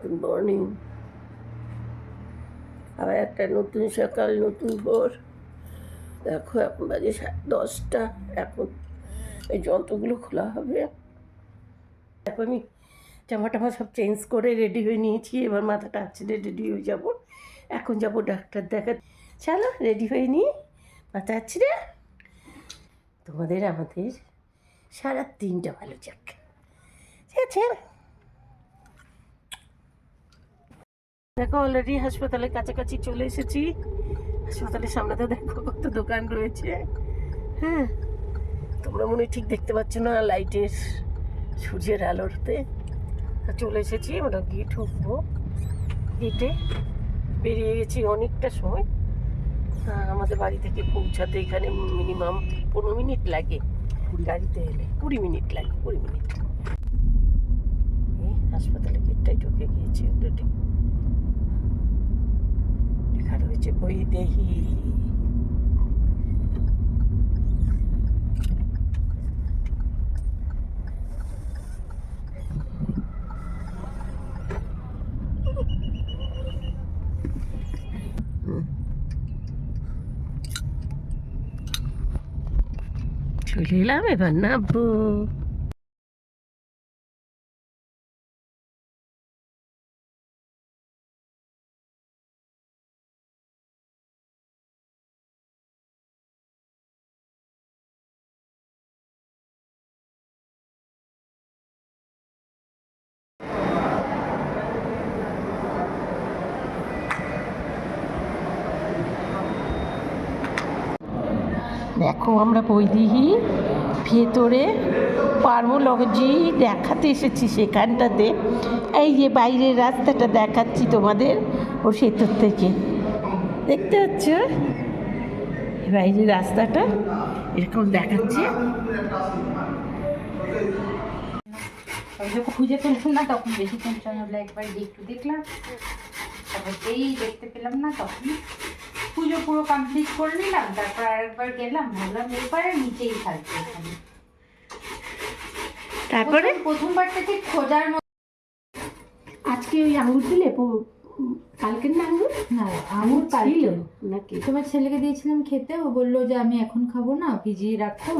Good morning আবার একটা নতুন সকাল, নতুন ভোর। দেখো, এখন বাজে দশটা। এখন এই যন্ত্রগুলো খোলা হবে। এখন আমি জামা টামা সব চেঞ্জ করে রেডি হয়ে নিয়েছি। এবার মাথাটা আছড়ে রেডি হয়ে যাব। এখন যাব ডাক্তার দেখা চলো রেডি হয়ে নিই মাথা আছড়ে তোমাদের আমাদের সারা দিনটা ভালো যাক। ঠিক আছে? দেখো অলরেডি হাসপাতালের কাছাকাছি চলে এসেছি। হাসপাতালের সামনে তো দেখো কত দোকান রয়েছে। হ্যাঁ তোমরা মনে ঠিক দেখতে পাচ্ছ না লাইটের সূর্যের আলোতে। চলে এসেছি আমরা গিয়ে ঢুকবো। গেটে বেরিয়ে গেছি অনেকটা সময়। আমাদের বাড়ি থেকে পৌঁছাতে এখানে মিনিমাম পনেরো মিনিট লাগে। গাড়িতে এলে কুড়ি মিনিট লাগে কুড়ি মিনিট। এই হাসপাতালের গেটটাই ঢুকে গিয়েছি অলরেডি লেখা রয়েছে বৈদেহী চলে এলাম এবার নামবো দেখো, আমরা বৈদিহি ভেতরে পার্মোলজি দেখাতে এসেছি সেখানটাতে। এই যে বাইরের রাস্তাটা দেখাচ্ছি তোমাদের ও সেতুর থেকে। দেখতে পাচ্ছ? বাইরের রাস্তাটা এরকম দেখাচ্ছে। আমি যখন খুঁজে পেলাম না, তখন বেশি টেনশন হলো একবার একটু দেখলাম। তারপর যেই দেখতে পেলাম না তখন। পুজো পুরো কমপ্লিট করে নিলাম তারপর আরেকবার গেলাম ভাবলাম এরপরে নিচেই থাকবে এখানে। তারপরে? প্রথমবার থেকে খোঁজার আজকে ওই আঙুর দিলে? কালকের না আঙুর? না আঙুর ছিল। নাকি? তোমার ছেলেকে দিয়েছিলাম খেতে ও বলল যে আমি এখন খাব না ভিজিয়ে রাখো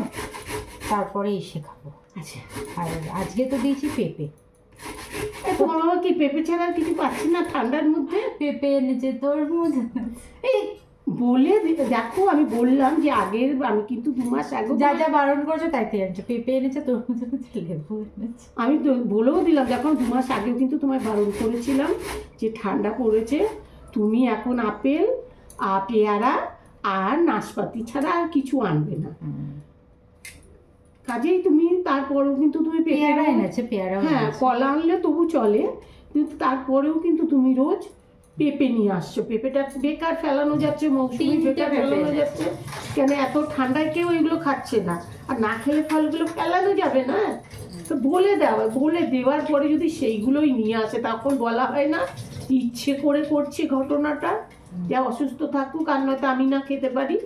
তারপরে এসে খাব। আচ্ছা। আর আজকে তো দিয়েছি পেঁপে। তোমার বাবা কি পেঁপে ছাড়া কিছু পাচ্ছি না ঠান্ডার মধ্যে? পেঁপে এনেছে তরমুজ। এই বলে দেখো আমি বললাম যে আগের আমি কিন্তু দু মাস আগে যা যা বারণ করছ তাই তাই আনছো পেঁপে এনেছে তরমুজ এনেছে লেবু এনেছে। আমি তো বলেও দিলাম যখন দু মাস আগেও কিন্তু তোমায় বারণ করেছিলাম যে ঠান্ডা পড়েছে তুমি এখন আপেল আ পেয়ারা আর নাশপাতি ছাড়া আর কিছু আনবে না। কাজেই তুমি তারপরেও কিন্তু তুমি পেয়ারা পেয়ারা এনেছে পেয়ারা হ্যাঁ কলা আনলে তবু চলে কিন্তু তারপরেও কিন্তু তুমি রোজ পেঁপে নিয়ে আসছো। পেঁপেটা বেকার ফেলানো যাচ্ছে মৌসুমি বেকার ফেলানো যাচ্ছে। কেন এত ঠান্ডায় কেউ এগুলো খাচ্ছে না? আর না খেলে ফলগুলো ফেলানো যাবে না? তো বলে দেওয়া বলে দেওয়ার পরে যদি সেইগুলোই নিয়ে আসে তখন বলা হয় না ইচ্ছে করে করছে ঘটনাটা। যে অসুস্থ থাকুক আর নয়তো আমি না খেতে পারি।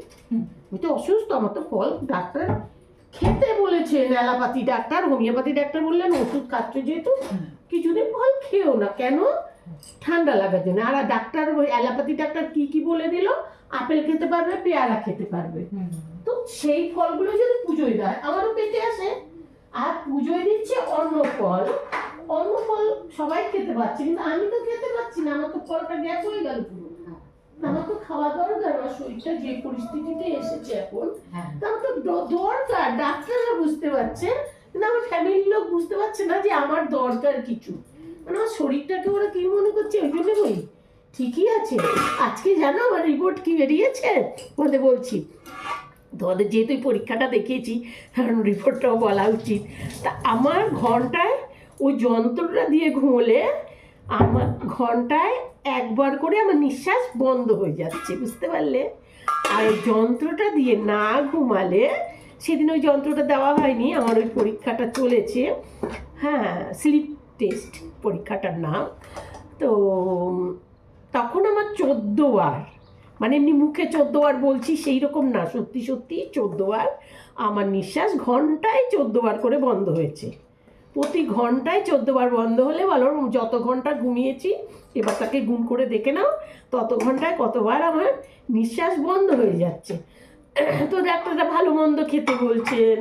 আমি তো অসুস্থ আমার তো ফল ডাক্তার খেতে বলেছেন অ্যালোপ্যাথি ডাক্তার হোমিওপ্যাথি ডাক্তার বললেন ওষুধ খাচ্ছ যেহেতু কিছুদিন ফল খেও না। কেন? ঠান্ডা লাগার জন্য। আর ডাক্তার ওই অ্যালোপ্যাথি ডাক্তার কি কি বলে দিল? আপেল খেতে পারবে পেয়ারা খেতে পারবে। তো সেই ফলগুলো যদি পুজোয় দেয় আমারও পেটে আসে। আর পুজোয় দিচ্ছে অন্য ফল। অন্য ফল সবাই খেতে পারছে কিন্তু আমি তো খেতে পারছি না। আমার তো ফলটা গ্যাস হয়ে গেল পুরো। আমার তো খাওয়া দরকার আমার শরীরটা যে পরিস্থিতিতে এসেছে এখন হ্যাঁ। তা আমার তো দরকার। ডাক্তাররা বুঝতে পারছে কিন্তু আমার ফ্যামিলির লোক বুঝতে পারছে না যে আমার দরকার কিছু। মানে আমার শরীরটাকে ওরা কি মনে করছে, ওই জন্য বই ঠিকই আছে। আজকে জানো আমার রিপোর্ট কি বেরিয়েছে? তোমাদের বলছি। তোমাদের যেহেতু পরীক্ষাটা দেখিয়েছি, কারণ রিপোর্টটাও বলা উচিত। তা আমার ঘন্টায় ওই যন্ত্রটা দিয়ে ঘুমোলে আমার ঘন্টায় একবার করে আমার নিঃশ্বাস বন্ধ হয়ে যাচ্ছে, বুঝতে পারলে? আর ওই যন্ত্রটা দিয়ে না ঘুমালে, সেদিন ওই যন্ত্রটা দেওয়া হয়নি, আমার ওই পরীক্ষাটা চলেছে। হ্যাঁ স্লিপ টেস্ট পরীক্ষাটার নাম তো, তখন আমার চোদ্দ বার মানে এমনি মুখে চোদ্দ বার বলছি সেই রকম না, সত্যি সত্যি চোদ্দ বার আমার নিঃশ্বাস ঘন্টায় চোদ্দ বার করে বন্ধ হয়েছে। প্রতি ঘন্টায় চোদ্দ বার বন্ধ হলে বলো, যত ঘণ্টা ঘুমিয়েছি, এবার তাকে গুণ করে দেখে নাও, তত ঘন্টায় কতবার আমার নিঃশ্বাস বন্ধ হয়ে যাচ্ছে। তো ডাক্তাররা ভালো মন্দ খেতে বলছেন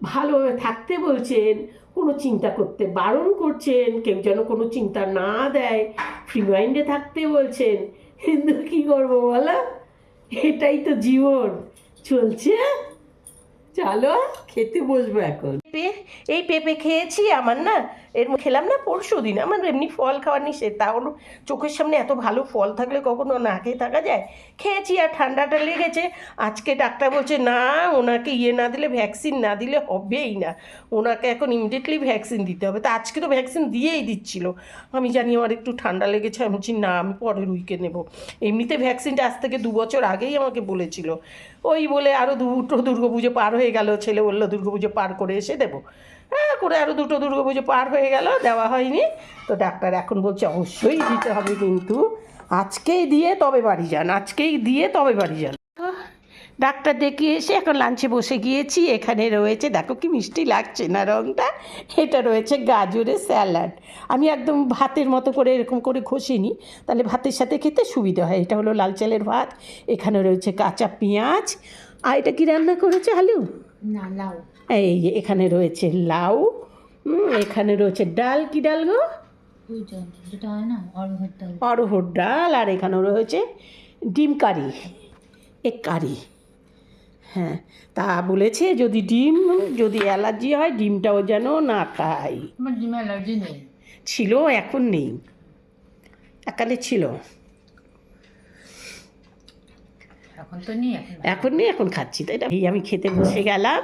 ভালোভাবে থাকতে বলছেন কোনো চিন্তা করতে বারণ করছেন, কেউ যেন কোনো চিন্তা না দেয় ফ্রি মাইন্ডে থাকতে বলছেন। কিন্তু কি করব বলো? এটাই তো জীবন। চলছে? চলো, খেতে বসবো এখন। এই পেঁপে খেয়েছি আমার না, এর খেলাম না পরশু দিন, আমার এমনি ফল খাওয়ার নিষেধ তাও চোখের সামনে এত ভালো ফল থাকলে কখনো না খেয়ে থাকা যায়। খেয়েছি আর ঠান্ডাটা লেগেছে, আজকে ডাক্তার বলছে, না, ওনাকে ইয়ে না দিলে, ভ্যাকসিন না দিলে হবেই না, ওনাকে এখন ইমিডিয়েটলি ভ্যাকসিন দিতে হবে। তা আজকে তো ভ্যাকসিন দিয়েই দিচ্ছিল। আমি জানি আমার একটু ঠান্ডা লেগেছে, আমি বলছি, না, আমি পরের উইকে নেব। এমনিতে ভ্যাকসিনটা আজ থেকে দু বছর আগেই আমাকে বলেছিল। ওই বলে আরও দুটো দুর্গাপুজো পার হয়ে গেল, ছেলে বলল, দুর্গাপুজো পার করে এসে দেবো। হ্যাঁ করে আরও দুটো দুর্গা পুজো পার হয়ে গেল, দেওয়া হয়নি। তো ডাক্তার এখন বলছে, অবশ্যই দিতে হবে কিন্তু। আজকেই দিয়ে তবে বাড়ি যান, আজকেই দিয়ে তবে বাড়ি যান। ডাক্তার দেখিয়ে এসে এখন লাঞ্চে বসে গিয়েছি, এখানে রয়েছে, দেখো কি মিষ্টি লাগছে না রঙটা এটা রয়েছে গাজরের স্যালাড। আমি একদম ভাতের মতো করে এরকম করে ঘষিনি, তাহলে ভাতের সাথে খেতে সুবিধা হয়। এটা হলো লাল চালের ভাত, এখানে রয়েছে কাঁচা পেঁয়াজ। আর এটা কি রান্না করেছে আলু না, লাউ। এই যে এখানে রয়েছে লাউ এখানে রয়েছে ডাল কি ডাল গো? অরহর ডাল। আর এখানেও রয়েছে ডিম কারি। এক কারি। হ্যাঁ তা বলেছে যদি ডিম যদি অ্যালার্জি হয় ডিমটাও যেন না খাই ডিমে অ্যালার্জি নেই। ছিল এখন নেই। একালে ছিল। এখন তো নেই এখন এখন নেই এখন খাচ্ছি। তাই না? এই আমি খেতে বসে গেলাম।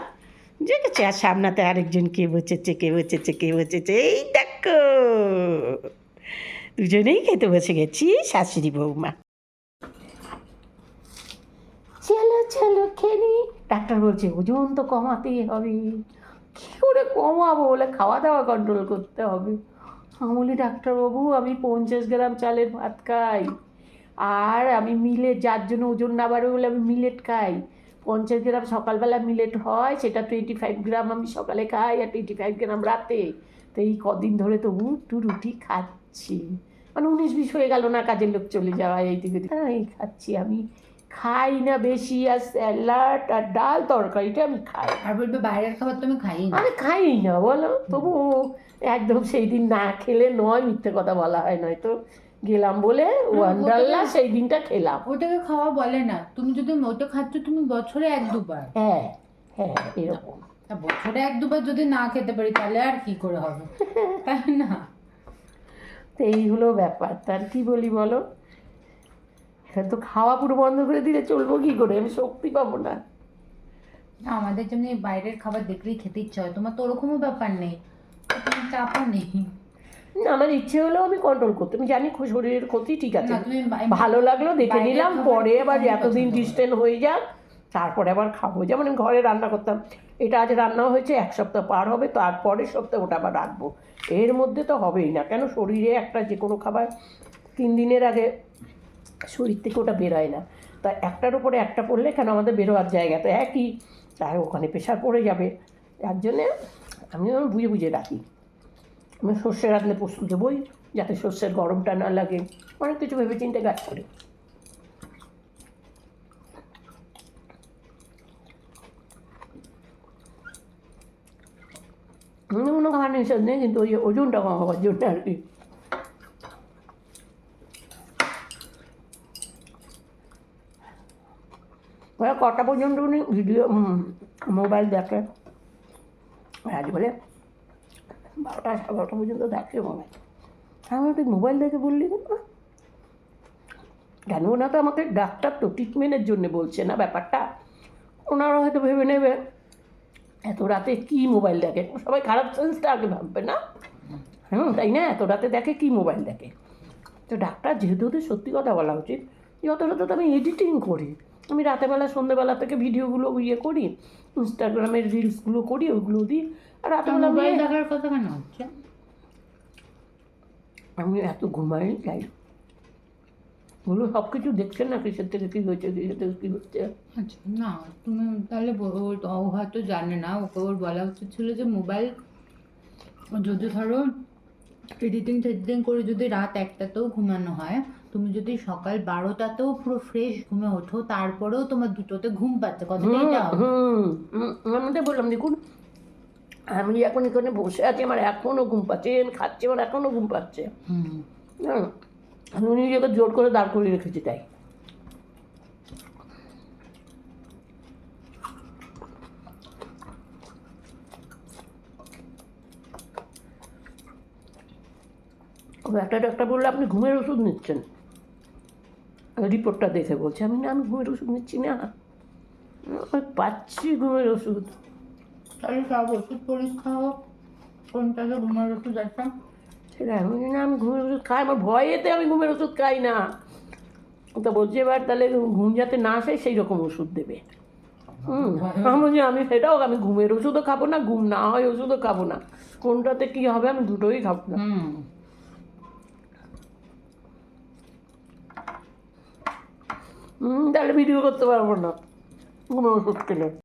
দেখেছি, আর সামনাতে আরেকজন কে বসেছে কে বসেছে কে বসেছে। এই দেখো, দুজনেই খেতে বসে গেছি, শাশুড়ি বৌমা। চলো চলো, খেলি। ডাক্তার বলছে, ওজন তো কমাতেই হবে। কী করে কমাবো? বলে খাওয়া দাওয়া কন্ট্রোল করতে হবে। আমি ডাক্তারবাবু, আমি পঞ্চাশ গ্রাম চালের ভাত খাই। আর আমি মিলেট যার জন্য ওজন না বাড়বে বলে আমি মিলেট খাই। পঞ্চাশ গ্রাম সকালবেলা মিলেট হয় সেটা টোয়েন্টি ফাইভ গ্রাম আমি সকালে খাই আর টোয়েন্টি ফাইভ গ্রাম রাতে। তো এই কদিন ধরে তো উঠু রুটি খাচ্ছি। মানে উনিশ বিশ হয়ে গেল না কাজের লোক চলে যাওয়া এই দিকে হ্যাঁ এই খাচ্ছি আমি। খাই না বেশি আর স্যালাড আর ডাল তরকারিটা আমি খাই। আর তো বাইরের খাবার তো আমি খাই না। আমি খাই না বলো? তবু একদম সেই দিন না খেলে নয় মিথ্যে কথা বলা হয় নয়তো। গেলাম বলে ওয়ান্ডারলা সেই দিনটা খেলাম। ওটাকে খাওয়া বলে না। তুমি যদি ওটা খাচ্ছ তুমি বছরে এক দুবার। হ্যাঁ হ্যাঁ এরকম। বছরে এক দুবার যদি না খেতে পারি তাহলে আর কি করে হবে? তাই না? তো এই হলো ব্যাপার। তার কি বলি বলো? এখন তো খাওয়া পুরো বন্ধ করে দিলে চলবো কি করে? আমি শক্তি পাবো না। না, আমাদের যেমনি বাইরের খাবার দেখলেই খেতে ইচ্ছা হয় তোমার তো ওরকমও ব্যাপার নেই। চাপও নেই। আমার ইচ্ছে হলেও আমি কন্ট্রোল করতে আমি জানি শরীরের ক্ষতি ঠিক আছে। ভালো লাগল দেখে নিলাম পরে আবার এতদিন করি। হয়ে যাক তারপরে আবার খাব। যেমন আমি ঘরে রান্না করতাম এটা আজ রান্না হয়েছে এক সপ্তাহ পার হবে তারপরের সপ্তাহ ওটা আবার রাখব এর মধ্যে তো হবেই না কেন শরীরে একটা যে কোনো খাবার তিন দিনের আগে শরীর থেকে ওটা বেরোয় না। তা একটার উপরে একটা পড়লে কেন আমাদের বেরোয়ার জায়গা তো একই তাই ওখানে প্রেশার পড়ে যাবে। যার জন্যে আমি বুঝে বুঝে রাখি। সর্ষে রাখলে পোস্ত দেবই, যাতে সর্ষের গরমটা না লাগে। অনেক কিছু ভেবে চিন্তে গাছ করে। অন্য কোনো খাবার নিষেধ নেই, কিন্তু ওই ওজনটা কমাবার জন্য আর কি। কটা পর্যন্ত উনি ভিডিও মোবাইল দেখে? আজ বলে বারোটা সাড়ে বারোটা পর্যন্ত দেখে মনে হয়। আমি তুই মোবাইল দেখে বললি কেন? ওনা তো আমাকে ডাক্তার তো ট্রিটমেন্টের জন্য বলছে না ব্যাপারটা? ওনারা হয়তো ভেবে নেবে। এত রাতে কী মোবাইল দেখে? সবাই খারাপ সেন্সটা আগে ভাববে না। হ্যাঁ তাই না? এত রাতে দেখে কি মোবাইল দেখে? তো ডাক্তার যেহেতু সত্যি কথা বলা উচিত যত রাতে আমি এডিটিং করি। আমি রাতেবেলা সন্ধ্যেবেলা থেকে ভিডিওগুলো ইয়ে করি ইনস্টাগ্রামের রিলসগুলো করি ওগুলো দিই। আর রাতেবেলা আমি মোবাইল দেখার কথা কেন হচ্ছে? আমি এত ঘুমাই যাই। ওগুলো সব কিছু দেখছেন না কিসের থেকে কী হয়েছে কিসের থেকে কী হচ্ছে? আচ্ছা না তুমি তাহলে ও হয়তো জানে না ওকে ওর বলা উচিত ছিল যে মোবাইল যদি ধরো এডিটিং টেডিটিং করে যদি রাত একটাতেও ঘুমানো হয় তুমি যদি সকাল বারোটাতেও পুরো ফ্রেশ ঘুমে ওঠো তারপরেও তোমার দুটোতে ঘুম পাচ্ছে। কথাটা এটা আমি তো বললাম দেখুন আমি এখন এখানে বসে আছি আমার এখনও ঘুম পাচ্ছে আমি খাচ্ছি আমার এখনও ঘুম পাচ্ছে। হুম। নিজেকে জোর করে দাঁড় করিয়ে রেখেছি তাই ও একটা ডাক্তার বলল আপনি ঘুমের ওষুধ নিচ্ছেন? রিপোর্টটা দেখে বলছে আমি না আমি ঘুমের ওষুধ নিচ্ছি না। আমি পাচ্ছি ঘুমের ওষুধ। তাহলে সব ওষুধ পরীক্ষা হোক কোনটাকে ঘুমার ওষুধ আছে সেটা আমি না আমি ঘুমের ওষুধ খাই আমার ভয়েতে আমি ঘুমের ওষুধ খাই না। তো বলছে এবার তাহলে ঘুম যাতে না আসে সেই রকম ওষুধ দেবে। হুম আমি আমি সেটাও আমি ঘুমের ওষুধও খাব না ঘুম না হয় ওষুধও খাব না। কোনটাতে কি হবে আমি দুটোই খাব না। হুম হুম তাহলে ভিডিও করতে পারব